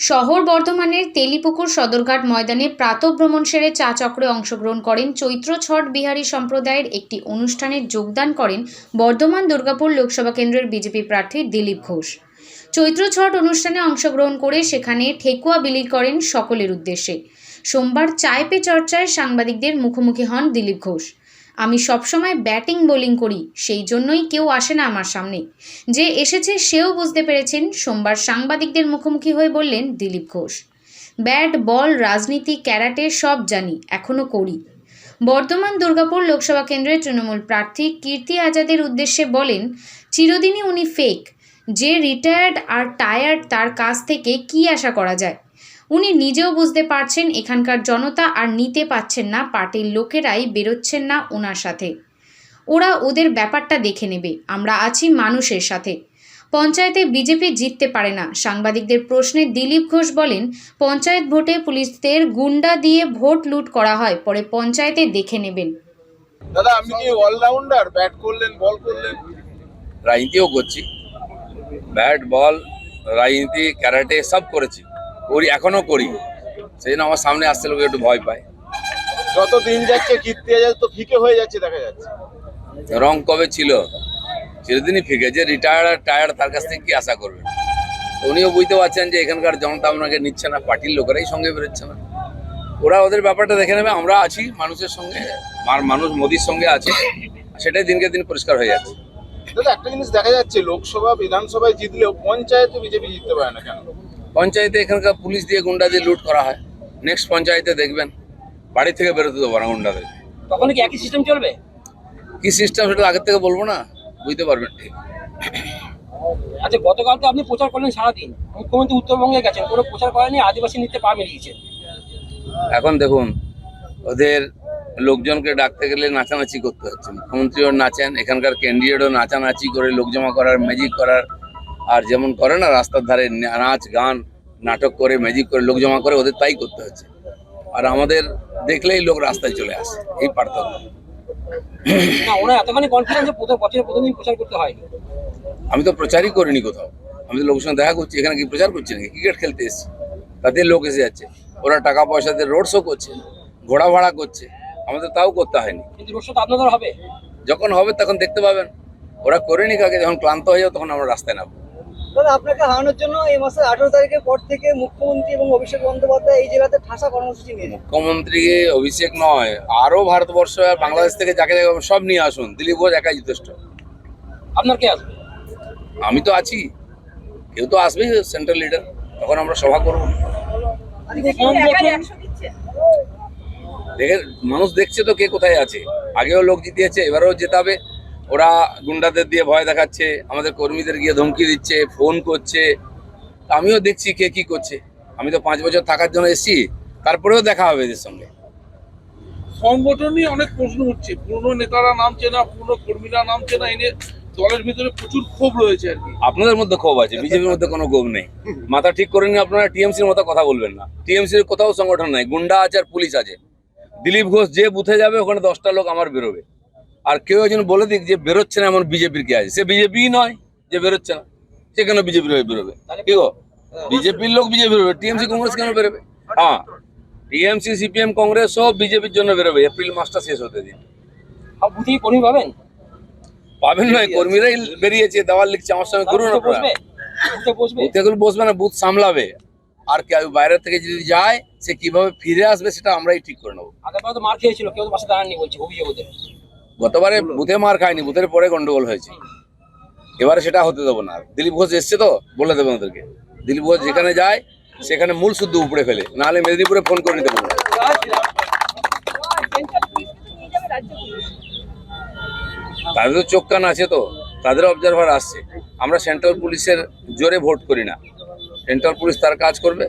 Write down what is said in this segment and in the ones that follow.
শহর বর্ধমানের তেলিপুকুর সদরঘাট ময়দানে প্রাতভ্রমণ সেরে চা চক্রে অংশগ্রহণ করেন চৈত্র ছট বিহারী সম্প্রদায়ের একটি অনুষ্ঠানে যোগদান করেন বর্ধমান দুর্গাপুর লোকসভা কেন্দ্রের বিজেপি প্রার্থী দিলীপ ঘোষ। চৈত্র ছট অনুষ্ঠানে অংশগ্রহণ করে সেখানে ঠেকুয়া বিলি করেন সকলের উদ্দেশ্যে। সোমবার চায় পে চর্চায় সাংবাদিকদের মুখোমুখি হন দিলীপ ঘোষ। আমি সবসময় ব্যাটিং, বোলিং করি, সেই জন্যই কেউ আসে না আমার সামনে। যে এসেছে সেও বুঝতে পেরেছেন, সোমবার সাংবাদিকদের মুখোমুখি হয়ে বললেন দিলীপ ঘোষ। ব্যাট, বল, রাজনীতি, ক্যারাটে সব জানি এখনও করি। বর্তমান দুর্গাপুর লোকসভা কেন্দ্রের তৃণমূল প্রার্থী কীর্তি আজাদের উদ্দেশ্যে বলেন, চিরদিনই উনি ফেক যে রিটায়ার্ড আর টায়ার্ড তার কাছ থেকে কি আশা করা যায়? উনি নিজেও বুঝতে পারছেন এখানকার জনতা আর নিতে পাচ্ছেন না পার্টির লোকেরাই বেরোচ্ছেন না ওনার সাথে। ওরা ওদের ব্যাপারটা দেখে নেবে আমরা আছি মানুষের সাথে। পঞ্চায়েতে বিজেপি জিততে পারে না সাংবাদিকদের প্রশ্নে দিলীপ ঘোষ বলেন পঞ্চায়েত ভোটে পুলিশদের গুন্ডা দিয়ে ভোট লুট করা হয় পরে পঞ্চায়েতে দেখে নেবেন। দাদা আপনি কি অলরাউন্ডার ব্যাট করলেন বল করলেন? রাজনীতিও করছি। ব্যাট বল রাজনীতি ক্যারাটে সব করেছি। করি এখনও করি। সেই জন্য আমার সামনে আসতে লোক একটু ভয় পায়। যত দিন যাচ্ছে কীর্তি যাচ্ছে তো ফিকে হয়ে যাচ্ছে দেখা যাচ্ছে। রং কবে ছিল? চিরদিনই ফিকে। যে রিটায়ার্ড টায়ার্ড তার কাছ থেকে কি আশা করবে? উনিও বুঝতে পারছেন যে এখানকার জনতা আপনাকে নিচ্ছে না পার্টির লোকেরাই সঙ্গে বেরোচ্ছে না। ওরা ওদের ব্যাপারটা দেখে নেবে আমরা আছি মানুষের সঙ্গে আর মানুষ মোদির সঙ্গে আছে সেটাই দিনকে দিন পরিষ্কার হয়ে যাচ্ছে। দাদা একটা জিনিস দেখা যাচ্ছে লোকসভা বিধানসভায় জিতলেও পঞ্চায়েতে বিজেপি জিততে পারে না কেন? পঞ্চায়েতে এখানকার পুলিশ দিয়ে গুন্ডা দিয়ে লুট করা হয়। নেক্সট পঞ্চায়েতে দেখবেন বাড়ি থেকে বেরোতে দেবো না গুন্ডাদের। তখন কি একই সিস্টেম চলবে? কি সিস্টেম সেটা আগের থেকে বলব না বুঝতে পারবেন ঠিক। আচ্ছা গতকাল তো আপনি প্রচার করলেন সারাদিন। মুখ্যমন্ত্রী উত্তরবঙ্গে গেছেন কোনো প্রচার করেনি আদিবাসী নিতে পা মিলিয়েছে। এখন দেখুন ওদের লোকজনকে ডাকতে গেলে নাচানাচি করতে হচ্ছে। মুখ্যমন্ত্রীও নাচেন এখানকার ক্যান্ডিডেটও নাচানাচি করে লোক জমা করার ম্যাজিক করার। আর যেমন করে না রাস্তার ধারে নাচ গান নাটক করে ম্যাজিক করে লোক জমা করে ওদের তাই করতে হচ্ছে। আর আমাদের দেখলেই লোক রাস্তায় চলে আসে এই পার্থক্য। না ওরা এতখানি কনফিডেন্স যে প্রথম বছরে প্রথম দিন প্রচার করতে হয়। আমি তো প্রচারই করিনি কোথাও। আমি তো লোকের সঙ্গে দেখা করছি এখানে কি প্রচার করছি নাকি? ক্রিকেট খেলতে এসেছি। তাতে লোক এসে যাচ্ছে। ওরা টাকা পয়সা দিয়ে রোড শো করছে ঘোড়া ভাড়া করছে। আমাদের তাও করতে হয়নি। কিন্তু রোড শো তো আপনাদের হবে। যখন হবে তখন দেখতে পাবেন। ওরা করেনি কাকে যখন ক্লান্ত হয়ে যাবে তখন আমরা রাস্তায় নামবো। দাদা আপনাকে হারানোর জন্য এই মাসের আঠারো তারিখের পর থেকে মুখ্যমন্ত্রী এবং অভিষেক বন্দ্যোপাধ্যায় এই জেলাতে ঠাসা কর্মসূচি নিয়েছে মুখ্যমন্ত্রী অভিষেক নয় আরও ভারতবর্ষ আর বাংলাদেশ থেকে যাকে যাকে সব নিয়ে আসুন। দিলীপ ঘোষ একাই যথেষ্ট। আপনার কে আসবে? আমি তো আছি। কেউ তো আসবেই সেন্ট্রাল লিডার। তখন আমরা সভা করব। দেখে মানুষ দেখছে তো কে কোথায় আছে। আগেও লোক জিতিয়েছে এবারেও জেতাবে। ওরা গুন্ডাদের দিয়ে ভয় দেখাচ্ছে আমাদের কর্মীদের গিয়ে ধমকি দিচ্ছে ফোন করছে। আমিও দেখছি কে কি করছে। আমি তো পাঁচ বছর থাকার জন্য এসেছি তারপরেও দেখা হবে এদের সঙ্গে। সংগঠন নিয়ে অনেক প্রশ্ন উঠছে। পুরনো নেতারা নামছে না পুরনো কর্মীরা নামছে না এনে দলের ভিতরে প্রচুর ক্ষোভ রয়েছে আর কি। আপনাদের মধ্যে ক্ষোভ আছে বিজেপির মধ্যে কোনো ক্ষোভ নেই। মাথা ঠিক করে নিয়ে আপনারা টিএমসির মতো কথা বলবেন না। টিএমসির কোথাও সংগঠন নাই গুন্ডা আছে আর পুলিশ আছে। দিলীপ ঘোষ যে বুথে যাবে ওখানে দশটা লোক আমার বেরোবে। আর কেউ একজন বলে দিক যে বেরোচ্ছে না এমন বিজেপির কে আছে। সে বিজেপি নয় যে বেরোচ্ছে না সে কেন বিজেপির হয়ে বেরোবে? কি গো? বিজেপির লোক বিজেপি বেরোবে। টিএমসি কংগ্রেস কেন বেরোবে? হ্যাঁ। টিএমসি সিপিএম কংগ্রেস সব বিজেপির জন্য বেরোবে। এপ্রিল মাসটা শেষ হতে দিন। বুথেই কর্মী পাবেন? পাবেন নয় কর্মীরাই বেরিয়েছে দেওয়াল লিখছে আমার সঙ্গে করুন আপনারা। বসবে না বুথ সামলাবে। আর কেউ বাইরে থেকে যদি যায় সে কীভাবে ফিরে আসবে সেটা আমরাই ঠিক করে নেব। আগেরবার তো মার খেয়েছিল কেউ তো পাশে দাঁড়াননি বলছে অভিযোগ ওদের। গতবারে বুথে মার খায়নি বুথের পরে গন্ডগোল হয়েছে। এবারে সেটা হতে দেবো না। দিলীপ ঘোষ এসছে তো বলে দেবেন ওদেরকে। দিলীপ ঘোষ যেখানে যায় সেখানে মূল শুদ্ধ উপরে ফেলে। নাহলে মেদিনীপুরে ফোন করে নিতে বলব তাদের তো চোখ কান আছে তো তাদের অবজারভার আসছে। আমরা সেন্ট্রাল পুলিশের জোরে ভোট করি না। সেন্ট্রাল পুলিশ তার কাজ করবে।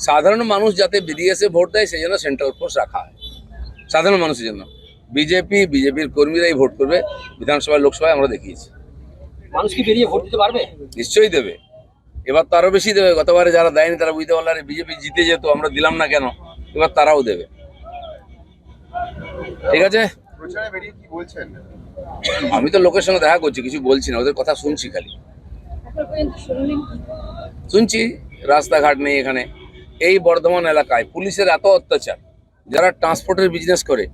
সাধারণ মানুষ যাতে বেরিয়ে এসে ভোট দেয় সেই জন্য সেন্ট্রাল ফোর্স রাখা হয়। সাধারণ মানুষের জন্য। বিজেপি বিজেপির কর্মীরাই ভোট করবে বিধানসভা লোকসভায় আমরা দেখিয়েছি। মানুষ কি বেরিয়ে ভোট দিতে পারবে? নিশ্চয়ই দেবে। এবার তো আরও বেশি দেবে গতবারে যারা দেয়নি তারা বুঝতে পারল বিজেপি জিতে যেত আমরা দিলাম না কেন? এবার তারাও দেবে। ঠিক আছে? প্রচারে বেরিয়ে কি বলছেন? আমি তো লোকের সঙ্গে দেখা করছি কিছু বলছি না ওদের কথা শুনছি খালি। শুনছি রাস্তাঘাট নেই এখানে। এই বর্ধমান এলাকায় পুলিশের এত অত্যাচার যারা ট্রান্সপোর্টের বিজনেস করে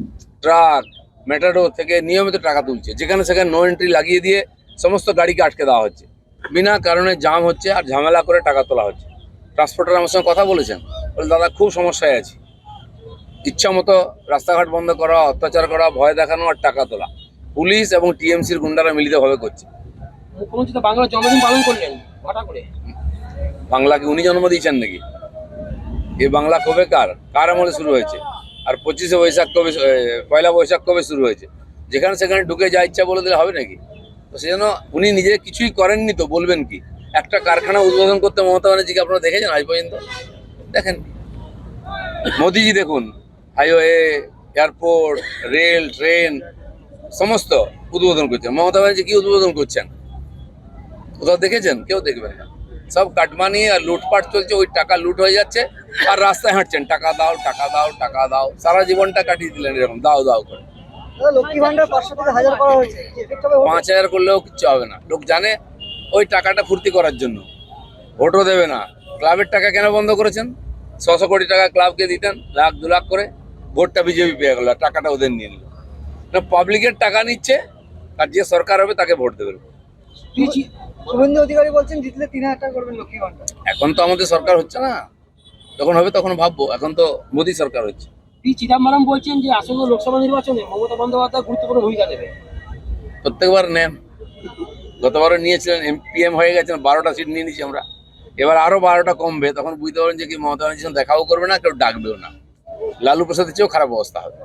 ট্রাক মেটাডো থেকে নিয়মিত টাকা তুলছে যেখানে সেখানে নো এন্ট্রি লাগিয়ে দিয়ে সমস্ত গাড়িকে আটকে দেওয়া হচ্ছে। বিনা কারণে জাম হচ্ছে আর ঝামেলা করে টাকা তোলা হচ্ছে। ট্রান্সপোর্টার আমার সঙ্গে কথা বলেছেন বলে দাদা খুব সমস্যায় আছি। ইচ্ছা মতো রাস্তাঘাট বন্ধ করা অত্যাচার করা ভয় দেখানো আর টাকা তোলা। পুলিশ এবং টিএমসির গুন্ডারা মিলিতভাবে করছে। মুখ্যমন্ত্রী তো বাংলার জন্মদিন পালন করলেন হঠাৎ করে? বাংলাকে উনি জন্ম দিয়েছেন নাকি? এই বাংলা কবে কার? কার আমলে শুরু হয়েছে? আর পঁচিশে বৈশাখ কবে পয়লা বৈশাখ কবে শুরু হয়েছে? যেখানে সেখানে ঢুকে যা ইচ্ছা বলে দিলে হবে নাকি? তো সেজন্য উনি নিজে কিছুই করেননি তো, বলবেন কি? একটা কারখানা উদ্বোধন করতে মমতা ব্যানার্জিকে আপনারা দেখেছেন আজ পর্যন্ত? দেখেন। মোদিজি দেখুন, হাইওয়ে, এয়ারপোর্ট, রেল, ট্রেন, সমস্ত উদ্বোধন করছেন। মমতা ব্যানার্জি কি উদ্বোধন করছেন? কোথাও দেখেছেন? কেউ দেখবেন না। সব কাটমানি আর লুটপাট চলছে ওই টাকা লুট হয়ে যাচ্ছে আর রাস্তায় হাঁটছেন টাকা দাও টাকা দাও টাকা দাও সারা জীবনটা কাটিয়ে দিলেন এরকম দাও দাও করে? পাঁচ হাজার করলেও কিচ্ছু হবে না। লোক জানে ওই টাকাটা ফুর্তি করার জন্য। ভোটও দেবে না। ক্লাবের টাকা কেন বন্ধ করেছেন? ছশো কোটি টাকা ক্লাবকে দিতেন লাখ দু লাখ করে। ভোটটা বিজেপি পেয়ে গেল টাকাটা ওদের নিয়ে নিল। পাবলিকের টাকা নিচ্ছে আর যে সরকার হবে তাকে ভোট দেবে। শুভেন্দু অধিকারী বলছেন জিতলে তিন হাজার টাকা করবেন লক্ষ্মী ভান্ডার। এখন তো আমাদের সরকার হচ্ছে না। যখন হবে তখন ভাববো এখন তো মোদী সরকার হচ্ছে। পি চিদম্বরম বলছেন যে আসন্ন লোকসভা নির্বাচনে মমতা বন্দ্যোপাধ্যায় গুরুত্বপূর্ণ ভূমিকা দেবে প্রত্যেকবার নেন। গতবারও নিয়েছিলেন এমপিএম হয়ে গেছেন বারোটা সিট নিয়ে নিয়েছি আমরা। এবার আরও বারোটা কমবে তখন বুঝতে পারবেন যে কি মমতা দেখাও করবে না কেউ ডাকবেও না। লালু প্রসাদের চেয়েও খারাপ অবস্থা হবে।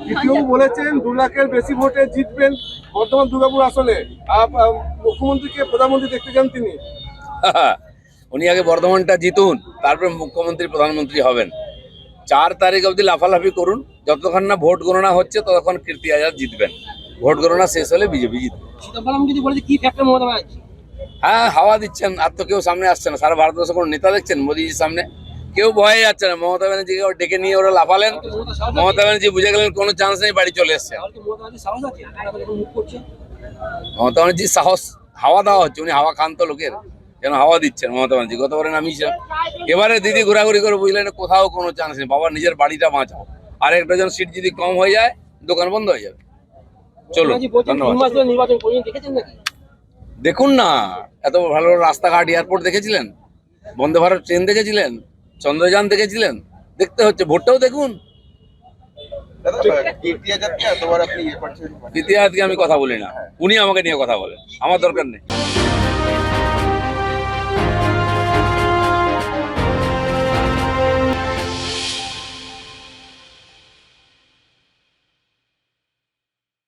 কেউ বলেছেন দু লাখের বেশি ভোটে জিতবেন বর্তমান দুর্গাপুর আসলে আপ- মুখ্যমন্ত্রীকে প্রধানমন্ত্রী দেখতে চান তিনি। উনি আগে বর্ধমানটা জিতুন তারপরে মুখ্যমন্ত্রী প্রধানমন্ত্রী হবেন। চার তারিখ অবধি লাফালাফি করুন যতক্ষণ না ভোট গণনা হচ্ছে ততক্ষণ কীর্তি আজাদ জিতবেন। ভোট গণনা শেষ হলে বিজেপি জিতবে। চিদম্বরম যদি বলে যে কি ফ্যাক্টর মমতা ব্যানার্জি? হ্যাঁ হাওয়া দিচ্ছেন আর তো কেউ সামনে আসছে না। সারা ভারতবর্ষে কোনো নেতা দেখছেন? মোদিজির সামনে? কেউ ভয়ে যাচ্ছে না। মমতা ব্যানার্জিকে ডেকে নিয়ে ওরা লাফালেন। মমতা ব্যানার্জি বুঝে গেলেন কোনো চান্স নেই বাড়ি চলে এসছে। মমতা ব্যানার্জির সাহস হাওয়া দেওয়া হচ্ছে। উনি হাওয়া খান তো লোকের। যেন হাওয়া দিচ্ছেন মমতা ব্যানার্জি। গতবারে নামিয়েছিলাম এবারে দিদি ঘোরাঘুরি করে বুঝলেন কোথাও কোনো চান্স নেই। বাবা নিজের বাড়িটা বাঁচাও। আর এক ডজন সিট যদি কম হয়ে যায় দোকান বন্ধ হয়ে যাবে। চলো দেখুন না এত ভালো রাস্তাঘাট এয়ারপোর্ট দেখেছিলেন? বন্দে ভারত ট্রেন দেখেছিলেন? চন্দ্রযান দেখেছিলেন? দেখতে হচ্ছে ভোটটাও দেখুন। দ্বিতীয় আমি কথা বলি না উনি আমাকে নিয়ে কথা বলেন আমার দরকার নেই।